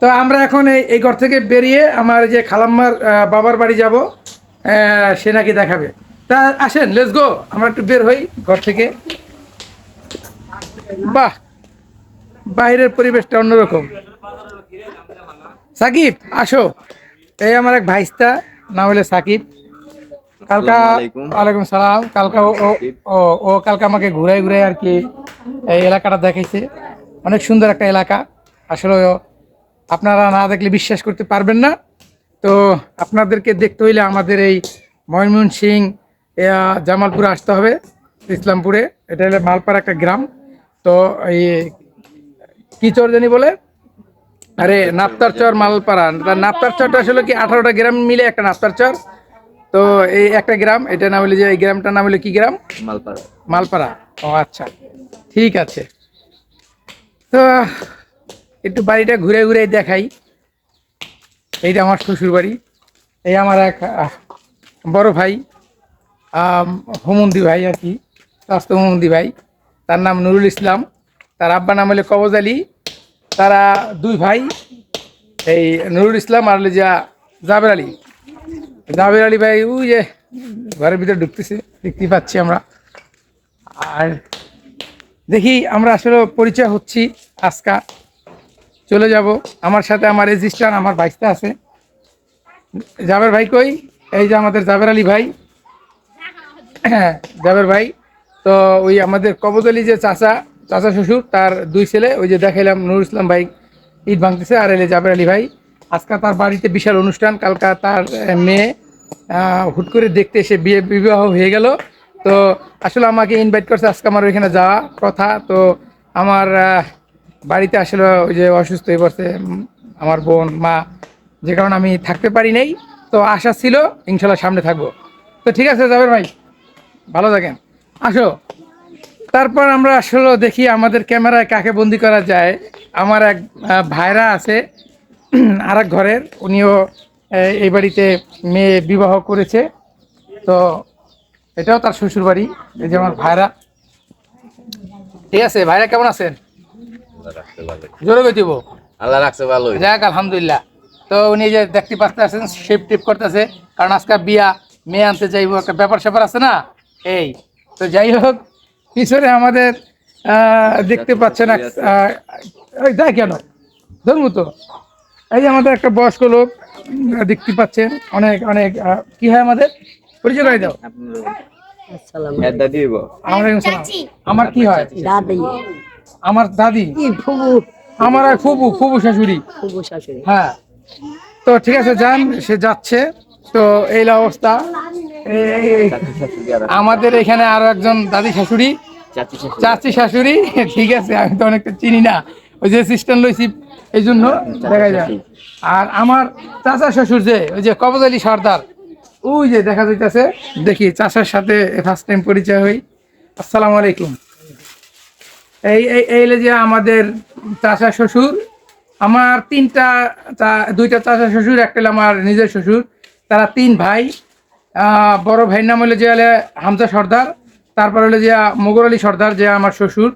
তো আমরা এখন এই এই ঘর থেকে বেরিয়ে আমার যে খালাম্মার বাবার বাড়ি যাব সে নাকি দেখাবে। তা আসেন লেটস গো আমরা একটু বের হই ঘর থেকে। বাহ! বাইরের পরিবেশটা অন্যরকম। সাকিব আসো। এই আমার এক ভাইস্তা নাম হলে সাকিব। কালকা। ওয়ালাইকুম সালাম। কালকা ও ও- ও ও কালকে আমাকে ঘুরাই ঘুরাই আর কি এই এলাকাটা দেখাইছে। অনেক সুন্দর একটা এলাকা। আসলে আপনারা না দেখলে বিশ্বাস করতে পারবেন না। তো আপনাদেরকে দেখতে হইলে আমাদের এই ময়মন সিং জামালপুরে আসতে হবে ইসলামপুরে। এটা হলো মালপাড়া একটা গ্রাম। তো এই কি চর জানি বলে? আরে নাপ্তার চর মালপাড়া। তা নাপ্তার চরটা আসলে কি আঠারোটা গ্রাম মিলে একটা নাপ্তার চর? তো এই একটা গ্রাম এটা নাম হলো যে এই গ্রামটার নাম হলো কি গ্রাম? মালপাড়া। মালপাড়া। ও আচ্ছা ঠিক আছে। তো একটু বাড়িটা ঘুরে ঘুরে দেখাই। এইটা আমার শ্বশুর বাড়ি এই আমার এক বড় ভাই হুমন্দি ভাই আর কি, স্বাস্থ্য হুমন্দি ভাই। তার নাম নুরুল ইসলাম। তার আব্বা নাম হলো কবজ আলী। তারা দুই ভাই, এই নুরুল ইসলাম আর যা জাবের আলী। জাবের আলী ভাই, ওই যে ঘরের ভিতরে ঢুকতেছে দেখতেই পাচ্ছি আমরা। আর দেখি আমরা আসলে পরিচয় হচ্ছি আজকা। চলে যাব। আমার সাথে আমার রেজিস্টার আমার বাইসটা আছে। জাবের ভাই কই? এই যে আমাদের জাবের আলী ভাই। হ্যাঁ জাবের ভাই। তো ওই আমাদের কবজ আলী যে চাচা চাচা শ্বশুর, তার দুই ছেলে, ওই যে দেখাইলাম নুর ইসলাম ভাই, ঈদ ভাঙতেছে, আর এলে জাবের আলী ভাই। আজকে তার বাড়িতে বিশাল অনুষ্ঠান, কালকা তার মেয়ে হুট করে দেখতে এসে বিয়ে, বিবাহ হয়ে গেল। তো আসলে আমাকে ইনভাইট করছে, আজকে আমার ওইখানে যাওয়া কথা তো আমার বাড়িতে আসলে ওই যে অসুস্থ হয়ে পড়ছে আমার বোন, মা, যে কারণে আমি থাকতে পারি নাই। তো আশা ছিল ইনশাল্লাহ সামনে থাকব। তো ঠিক আছে, জাবের ভাই, ভালো থাকেন। আসো। তারপর আমরা আসলে দেখি আমাদের ক্যামেরায় কাকে বন্দি করা যায়। আমার এক ভাইরা আছে আর এক ঘরের। উনিও এই বাড়িতে মেয়ে বিবাহ করেছে। তো এটাও তার শ্বশুর বাড়ি এই যে আমার ভাইরা। ঠিক আছে ভাইরা কেমন আছেন? জোরে আল্লাহ রাখছে ভালো যাক আলহামদুলিল্লাহ। তো উনি যে দেখতে পাচ্ছেন শেপ টিপ করতেছে কারণ আজকে বিয়া মেয়ে আনতে চাইব একটা ব্যাপার স্যাপার আছে না? এই তো যাই হোক পিছনে আমাদের দেখতে পাচ্ছেন এক ওই দেখ কেন? ধরবো তো। এই যে আমাদের একটা বয়স্ক লোক দেখতে পাচ্ছেন অনেক অনেক কি হয় আমাদের? পরিচয় করে দাও। হ্যাঁ। আমার কি হয়? দাদি। আমার দাদি ফুবু? আমার এক ফুবু ফুবু শাশুড়ি। ফুবু শাশুড়ি। হ্যাঁ। তো ঠিক আছে যান সে যাচ্ছে। তো এই অবস্থা। আমাদের এখানে আরও একজন দাদি শাশুড়ি। চাচি শাশুড়ি। চাচি শাশুড়ি? ঠিক আছে আমি তো অনেকটা চিনি না। ওই যে সিস্টেম লইছি এই জন্য দেখা যায়। আর আমার চাচা শ্বশুর যে ওই যে কবজ আলী সর্দার ওই যে দেখা যাইতেছে। দেখি চাচার সাথে ফার্স্ট টাইম পরিচয় হই। আসসালামু আলাইকুম। এই এই যে আমাদের চাচা শ্বশুর আমার তিনটা দুইটা চাচা শ্বশুর একটা আমার নিজের শ্বশুর তারা তিন ভাই। বড় ভাইয়ের নাম হলো যে হলো হামজা সর্দার তারপর হলো যে মোগর আলী সর্দার যে আমার শ্বশুর।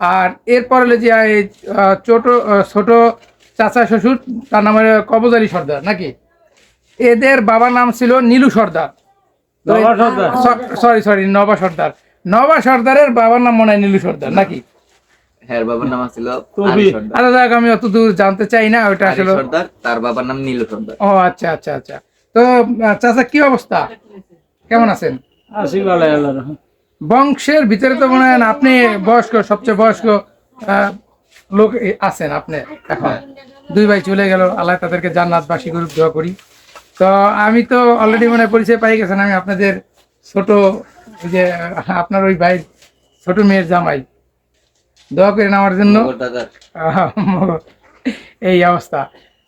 আর এরপর হলো যে এই ছোট ছোট চাচা শ্বশুর তার নাম হলো কবজ আলী সর্দার নাকি? এদের বাবার নাম ছিল নীলু সর্দার। সরি সরি নবা সর্দার। নবা সর্দারের বাবার নাম মনে হয় নীলু সর্দার নাকি? হ্যাঁ বাবার নাম ছিল আচ্ছা দেখ আমি অত দূর জানতে চাই না ওটা আসলে সর্দার তার বাবার নাম নীল সর্দার। ও আচ্ছা আচ্ছা আচ্ছা। তো চাচা কি অবস্থা? কেমন আছেন? বংশের ভিতরে তো মনে হয় আপনি বয়স্ক সবচেয়ে বয়স্ক লোক আছেন আপনি এখন। দুই ভাই চলে গেল আল্লাহ তাদেরকে জান্নাতবাসী করুক দোয়া করি। তো আমি তো অলরেডি মনে হয় পরিচয় পাই গেছেন আমি আপনাদের ছোট ওই যে আপনার ওই ভাই ছোট মেয়ের জামাই। দোয়া করেন আমার জন্য। এই অবস্থা।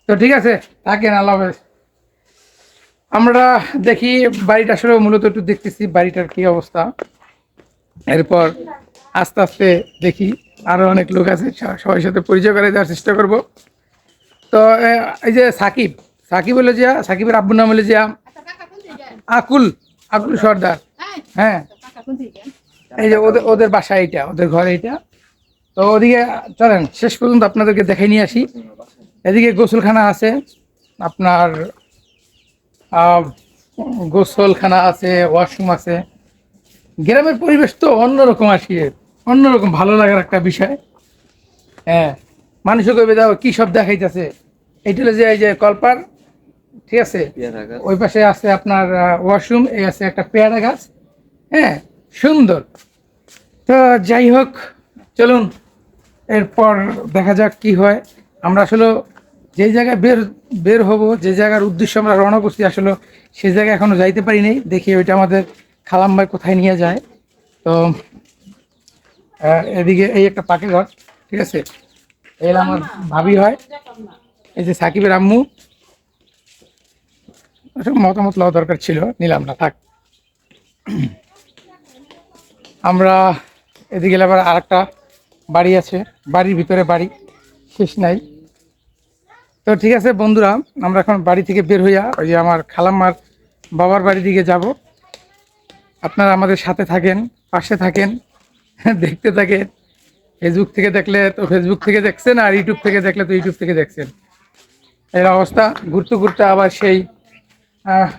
তো ঠিক আছে থাকেন আল্লাহ হাফেজ। আমরা দেখি বাড়িটা আসলে মূলত একটু দেখতেছি বাড়িটার কি অবস্থা। এরপর আস্তে আস্তে দেখি আরও অনেক লোক আছে সবার সাথে পরিচয় করে দেওয়ার চেষ্টা করব। তো এই যে সাকিব সাকিব হলো যে সাকিবের আব্বুর নাম হলো যে আকুল আকুল সর্দার। হ্যাঁ। এই যে ওদের ওদের বাসা এইটা ওদের ঘর এইটা। তো ওদিকে চলেন শেষ পর্যন্ত আপনাদেরকে দেখে নিয়ে আসি। এদিকে গোসলখানা আছে আপনার গোসলখানা আছে ওয়াশরুম আছে। গ্রামের পরিবেশ তো অন্যরকম আসি অন্যরকম ভালো লাগার একটা বিষয়। হ্যাঁ মানুষও কইবে দাও কী সব দেখাইতেছে? এইটা হলো যে এই যে কলপার ঠিক আছে? ওই পাশে আছে আপনার ওয়াশরুম এই আছে একটা পেয়ারা গাছ। হ্যাঁ সুন্দর। তো যাই হোক চলুন। এরপর দেখা যাক কি হয়। আমরা আসলে যে জায়গায় বের বের হব, যে জায়গার উদ্দেশ্য আমরা রওনা করছি, আসলে সেই জায়গায় এখনও যাইতে পারি নাই। দেখি ওইটা আমাদের খালাম ভাই কোথায় নিয়ে যায়। তো এদিকে এই একটা পাখি ঘর, ঠিক আছে? এই আমার ভাবি হয়। এই যে সাকিবের আম্মু। মতামত লওয়া দরকার ছিল, নিলাম না, থাক। আমরা এদিকে আবার আর একটা বাড়ি আছে, বাড়ির ভিতরে বাড়ি, শেষ নাই। তো ঠিক আছে বন্ধুরা, আমরা এখন বাড়ি থেকে বের হইয়া ওই যে আমার খালাম্মার বাবার বাড়ি দিকে যাব। আপনারা আমাদের সাথে থাকেন, পাশে থাকেন, দেখতে থাকেন। ফেসবুক থেকে দেখলে তো ফেসবুক থেকে দেখছেন আর ইউটিউব থেকে দেখলে তো ইউটিউব থেকে দেখছেন। এর অবস্থা, ঘুরতে ঘুরতে আবার সেই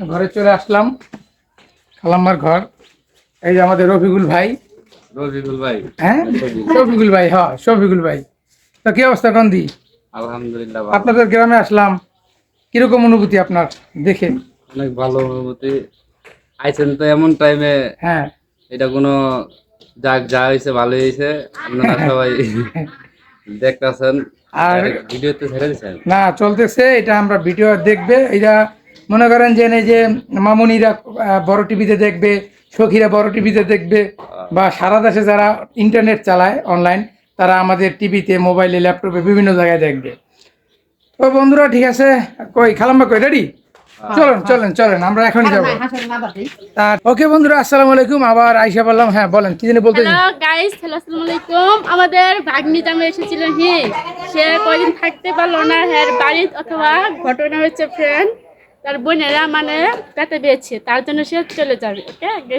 ঘরে চলে আসলাম, খালাম্মার ঘর। এই যে আমাদের রফিকুল ভাই। রবিকুল ভাই। হ্যাঁ? শফিকুল ভাই হ্যাঁ শফিকুল ভাই। তো কি অবস্থা কন্দি? আলহামদুলিল্লাহ আপনাদের গ্রামে আসলাম কীরকম অনুভূতি আপনার দেখে? অনেক ভালো অনুভূতি। আইছেন তো এমন টাইমে হ্যাঁ। এটা কোনো যাক যা হয়েছে ভালো হয়েছে আপনারা সবাই দেখতেছেন। আর ভিডিওতে ছেড়ে দিচ্ছেন না চলতেছে এটা আমরা ভিডিও দেখবে। এটা মনে করেন যে এই যে মামুনিরা বড় টিভিতে দেখবে সখীরা বড় টিভিতে দেখবে। বা সারা দেশে যারা ইন্টারনেট চালায় অনলাইন তারা আমাদের টিভিতে মোবাইলে ল্যাপটপে বিভিন্ন জায়গায় দেখবে। তো বন্ধুরা, ঠিক আছে? কই খালাম্বা কই? রেডি চলেন চলেন চলেন, আমরা এখনই যাব। ওকে বন্ধুরা, আসসালামু আলাইকুম। আবার আইসা বললাম হ্যাঁ বলেন, কি জানি বলতে হ্যালো গাইস হ্যালো আসসালামু আলাইকুম। আমাদের ভাগ্নি জামে এসেছিল হি সে কয়দিন থাকতে পারল না হ্যার বাড়ি অথবা ঘটনা হচ্ছে ফ্রেন্ড তার বোনেরা মানে পেতে পেয়েছে তার জন্য সে চলে যাবে ওকে?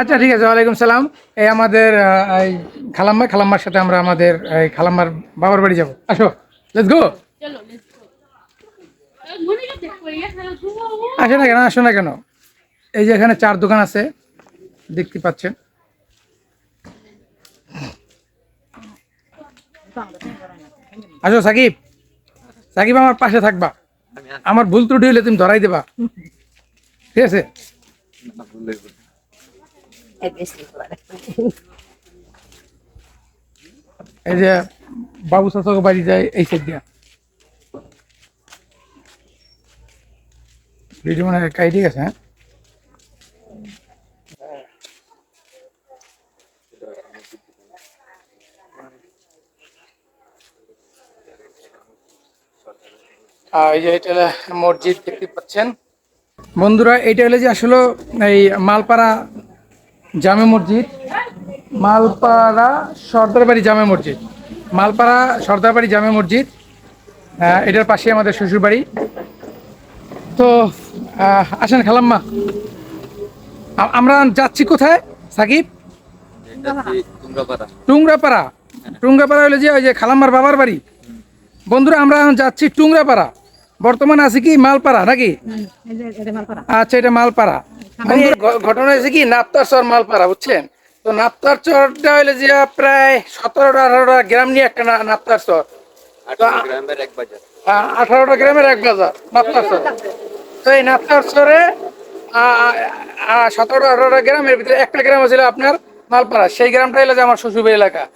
আচ্ছা ঠিক আছে ওয়ালাইকুম সালাম। এই আমাদের খালাম্মা খালাম্মার সাথে আমরা আমাদের এই খালাম্মার বাবার বাড়ি যাব। আসো লেটস গো চলো আসে না কেন আসো না কেন। এই যে এখানে চার দোকান আছে দেখতে পাচ্ছেন। আসো সাকিব। সাকিব আমার পাশে থাকবা। আমার ভুল ত্রুটি হলে তুমি ধরাই দেবা। ঠিক আছে? এই যে বাবু শাসক বাড়ি যায়, এই সাইড দিয়া। ভিডিও মানে কাই ঠিক আছে হ্যাঁ? এই যে এটা মসজিদ দেখতে পাচ্ছেন। বন্ধুরা এটা হলো যে আসলে এই মালপাড়া জামে মসজিদ। মালপাড়া সর্দারবাড়ি জামে মসজিদ। মালপাড়া সর্দারবাড়ি জামে মসজিদ এটার পাশে আমাদের শ্বশুর বাড়ি তো আসেন খালাম্মা আমরা যাচ্ছি কোথায়? সাকিব? টুংরাপাড়া টুংরাপাড়া হলো যে ওই যে খালাম্মার বাবার বাড়ি। বন্ধুরা আমরা এখন যাচ্ছি টুংরাপাড়া বর্তমানে আছে কি মালপাড়া নাকি? আচ্ছা এটা মালপাড়া। ঘটনা হয়েছে কি? নাপ্তার চর মালপাড়া বুঝছেন? তো নাপ্তার চরটা হইলে যে প্রায় সতেরোটা আঠারোটা গ্রাম নিয়ে একটা না- নাপ্তার চর। গ্রামের এক বাজার। আ- আঠারোটা গ্রামের এক বাজার নাপ্তার চর। তো এই নাপ্তার চরে সতেরোটা আঠারোটা গ্রামের ভিতরে একটা গ্রাম ছিল আপনার মালপাড়া। সেই গ্রামটা হলো যে আমার শ্বশুরবাড়ি এলাকা।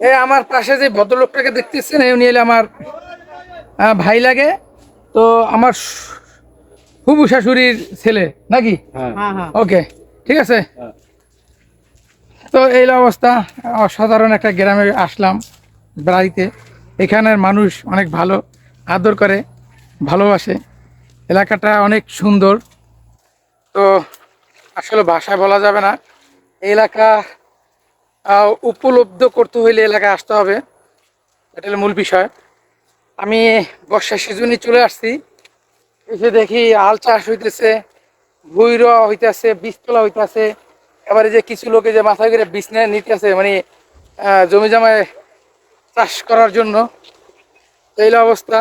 এই আমার পাশে যে ভদ্রলোকটাকে দেখতেছেন এই উনি হলে আমার ভাই লাগে। তো আমার হুবু শাশুড়ির ছেলে নাকি? হ্যাঁ। ওকে ঠিক আছে? তো এই অবস্থা অসাধারণ একটা গ্রামে আসলাম বাড়িতে। এখানের মানুষ অনেক ভালো আদর করে ভালোবাসে। এলাকাটা অনেক সুন্দর। তো আসলে ভাষায় বলা যাবে না এলাকা উপলব্ধ করতে হইলে এলাকায় আসতে হবে। এটা হলো মূল বিষয়। আমি বর্ষার সিজনে চলে আসছি। এসে দেখি আল চাষ হইতেছে, ভুই রোয়া হইতেছে, বীজ তোলা হইতেছে। এবারে যে কিছু লোকে যে মাথায় করে বীজ নিতেছে মানে জমি জামায় চাষ করার জন্য। এই অবস্থা।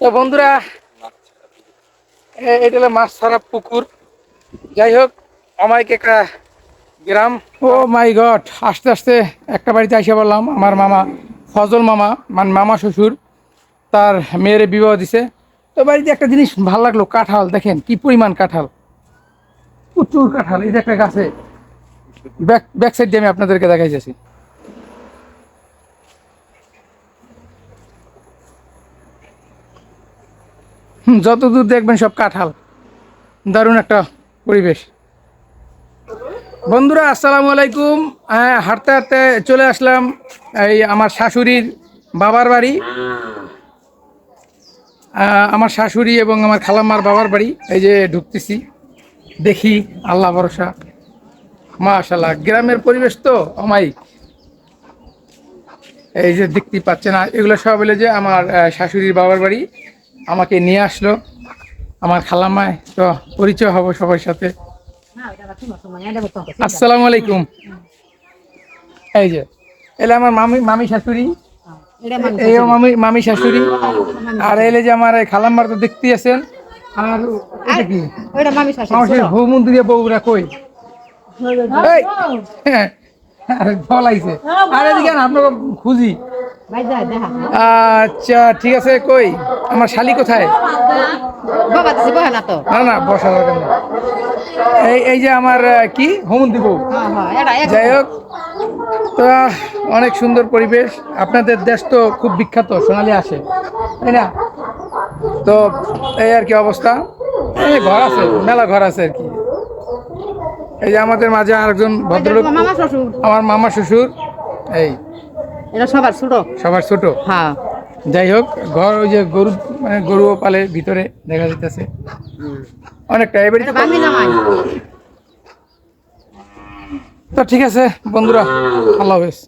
তো বন্ধুরা এটা মাছ ছাড়া পুকুর। যাই হোক, অমায়িক একটা গ্রাম। ও মাই গড, আস্তে আস্তে একটা বাড়িতে এসে বললাম আমার মামা। ফজল মামা মানে মামা শ্বশুর তার মেয়ের বিবাহ দিছে। তো বাড়িতে একটা জিনিস ভালো লাগল কাঁঠাল দেখেন কি পরিমাণ কাঁঠাল। প্রচুর কাঁঠাল এই যে একটা গাছে। ব্যাক ব্যাক সাইড দিয়ে আমি আপনাদেরকে দেখাইতেছি হুম, যত দূর দেখবেন সব কাঁঠাল। দারুণ একটা পরিবেশ। বন্ধুরা, আসসালামু আলাইকুম। হ্যাঁ হাঁটতে হাঁটতে চলে আসলাম এই আমার শাশুড়ির বাবার বাড়ি। আমার শাশুড়ি এবং আমার খালাম্মার বাবার বাড়ি। এই যে ঢুকতেছি, দেখি, আল্লাহ ভরসা। মাশাল্লাহ গ্রামের পরিবেশ তো অমায়িক। এই যে দেখতে পাচ্ছে না এগুলো সব হলে যে আমার শাশুড়ির বাবার বাড়ি। আমাকে নিয়ে আসলো। আমার খালাম্মায় তো পরিচয় হব সবার সাথে। আসসালামু আলাইকুম এই যে এলে আমার মামি মামি শাশুড়ি এই মামি মামি শাশুড়ি আর এলে যে আমার এই খালাম্মার তো দেখতে আছেন আর এটা কি মামি শাশুড়ি বউরা কই এই, হ্যাঁ, আরে ফলাইছে আরে এদিকে আপনাকে খুঁজি আচ্ছা ঠিক আছে কই আমার শালি কোথায় বাবা দিছি বহে না তো না না বসা দরকার এই এই যে আমার কি? হোমন্দি বউ হ্যাঁ হ্যাঁ যাই হোক তো অনেক সুন্দর পরিবেশ। আপনাদের দেশ তো খুব বিখ্যাত সোনালি আসে তাই না? তো এই আর কি অবস্থা? এই ঘর আছে মেলা ঘর আছে আর কি। এই যে আমাদের মাঝে আরেকজন ভদ্রলোক আমার মামা শ্বশুর এই এটা সবার ছোট? সবার ছোট। হ্যাঁ। যাই হোক ঘর ওই যে গরু মানে গরুও পালে ভিতরে দেখা যাইতেছে। অনেকটা এবারে তো ঠিক আছে বন্ধুরা আল্লাহ হাফেজ।